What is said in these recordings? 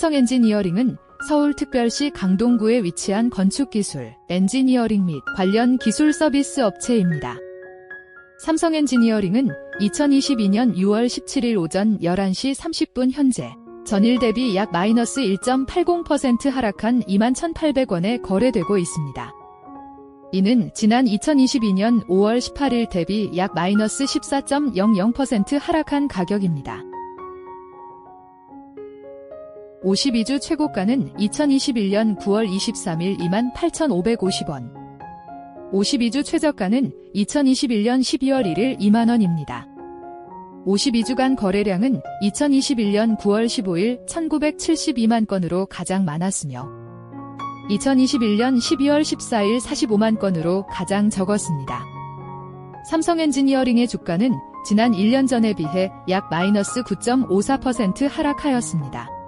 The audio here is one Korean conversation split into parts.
삼성 엔지니어링은 서울특별시 강동구에 위치한 건축기술, 엔지니어링 및 관련 기술 서비스 업체입니다. 삼성 엔지니어링은 2022년 6월 17일 오전 11시 30분 현재 전일 대비 약 마이너스 1.80% 하락한 21,800원에 거래되고 있습니다. 이는 지난 2022년 5월 18일 대비 약 마이너스 14.00% 하락한 가격입니다. 52주 최고가는 2021년 9월 23일 28,550원. 52주 최저가는 2021년 12월 1일 2만원입니다. 52주간 거래량은 2021년 9월 15일 1972만 건으로 가장 많았으며 2021년 12월 14일 45만 건으로 가장 적었습니다. 삼성 엔지니어링의 주가는 지난 1년 전에 비해 약 마이너스 9.54% 하락하였습니다.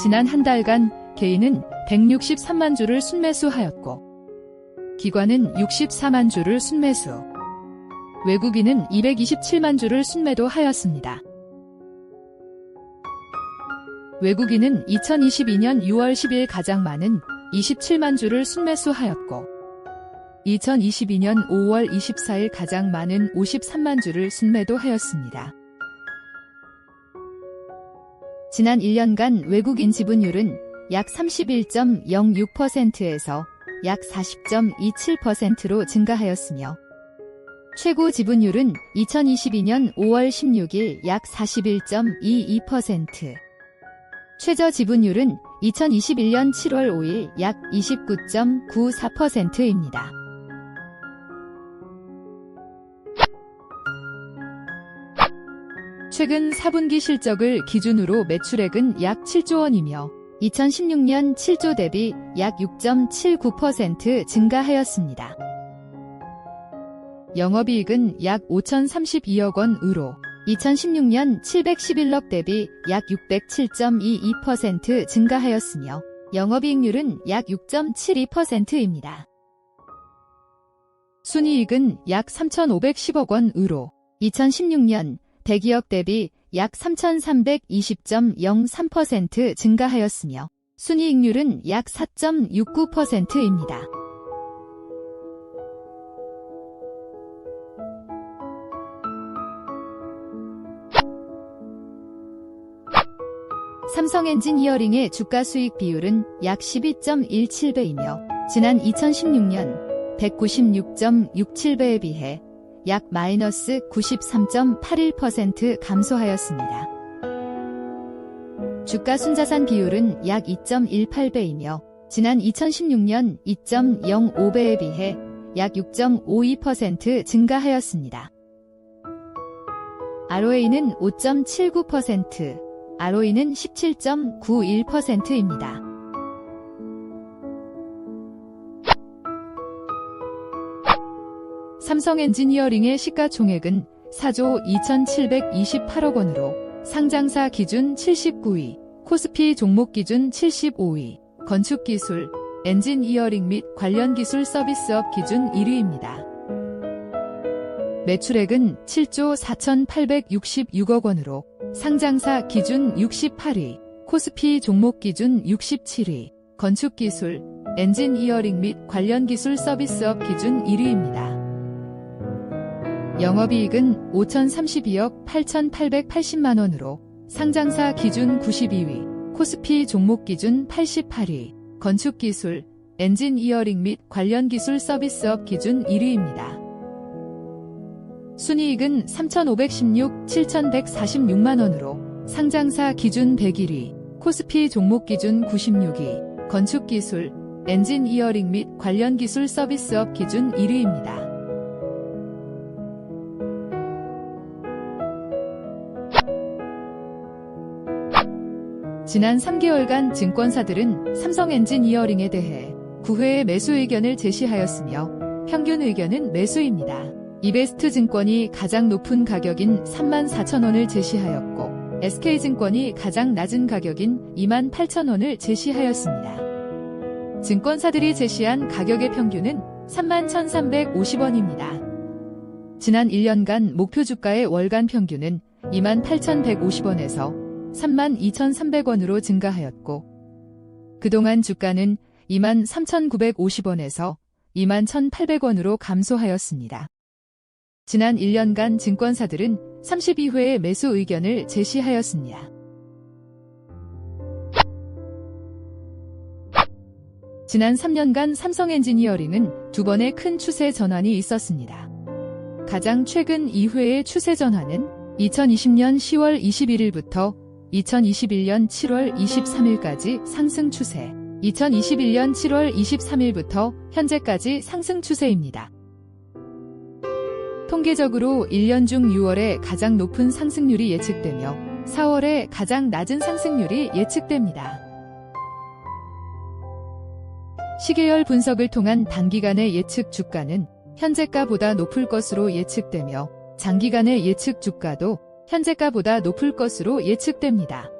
지난 한 달간 개인은 163만 주를 순매수하였고 기관은 64만 주를 순매수, 외국인은 227만 주를 순매도 하였습니다. 외국인은 2022년 6월 10일 가장 많은 27만 주를 순매수하였고 2022년 5월 24일 가장 많은 53만 주를 순매도하였습니다. 지난 1년간 외국인 지분율은 약 31.06%에서 약 40.27%로 증가하였으며 최고 지분율은 2022년 5월 16일 약 41.22%, 최저 지분율은 2021년 7월 5일 약 29.94%입니다. 최근 4분기 실적을 기준으로 매출액은 약 7조 원이며 2016년 7조 대비 약 6.79% 증가하였습니다. 영업이익은 약 5,032억 원으로 2016년 711억 대비 약 607.22% 증가하였으며 영업이익률은 약 6.72%입니다. 순이익은 약 3,510억 원으로 2016년 102억 대비 약 3,320.03% 증가하였으며 순이익률은 약 4.69%입니다. 삼성 엔지니어링의 주가 수익 비율은 약 12.17배이며 지난 2016년 196.67배에 비해 약 마이너스 93.81% 감소하였습니다. 주가 순자산 비율은 약 2.18배이며 지난 2016년 2.05배에 비해 약 6.52% 증가하였습니다. ROA는 5.79%, ROE는 17.91%입니다. 삼성 엔지니어링의 시가총액은 4조 2,728억 원으로 상장사 기준 79위, 코스피 종목 기준 75위, 건축기술, 엔지니어링 및 관련 기술 서비스업 기준 1위입니다. 매출액은 7조 4,866억 원으로 상장사 기준 68위, 코스피 종목 기준 67위, 건축기술, 엔지니어링 및 관련 기술 서비스업 기준 1위입니다. 영업이익은 5,032억 8,880만 원으로 상장사 기준 92위, 코스피 종목 기준 88위, 건축기술, 엔지니어링 및 관련 기술 서비스업 기준 1위입니다. 순이익은 3,516, 7,146만 원으로 상장사 기준 101위, 코스피 종목 기준 96위, 건축기술, 엔지니어링 및 관련 기술 서비스업 기준 1위입니다. 지난 3개월간 증권사들은 삼성 엔지니어링에 대해 9회의 매수 의견을 제시하였으며 평균 의견은 매수입니다. 이베스트 증권이 가장 높은 가격인 3만 4천 원을 제시하였고 SK증권이 가장 낮은 가격인 2만 8천 원을 제시하였습니다. 증권사들이 제시한 가격의 평균은 3만 1,350원입니다. 지난 1년간 목표 주가의 월간 평균은 28,150원에서 32,300원으로 증가하였고, 그동안 주가는 23,950원에서 21,800원으로 감소하였습니다. 지난 1년간 증권사들은 32회의 매수 의견을 제시하였습니다. 지난 3년간 삼성 엔지니어링은 두 번의 큰 추세 전환이 있었습니다. 가장 최근 2회의 추세 전환은 2020년 10월 21일부터 2021년 7월 23일까지 상승 추세, 2021년 7월 23일부터 현재까지 상승 추세입니다. 통계적으로 1년 중 6월에 가장 높은 상승률이 예측되며 4월에 가장 낮은 상승률이 예측됩니다. 시계열 분석을 통한 단기간의 예측 주가는 현재가보다 높을 것으로 예측되며 장기간의 예측 주가도 현재가보다 높을 것으로 예측됩니다.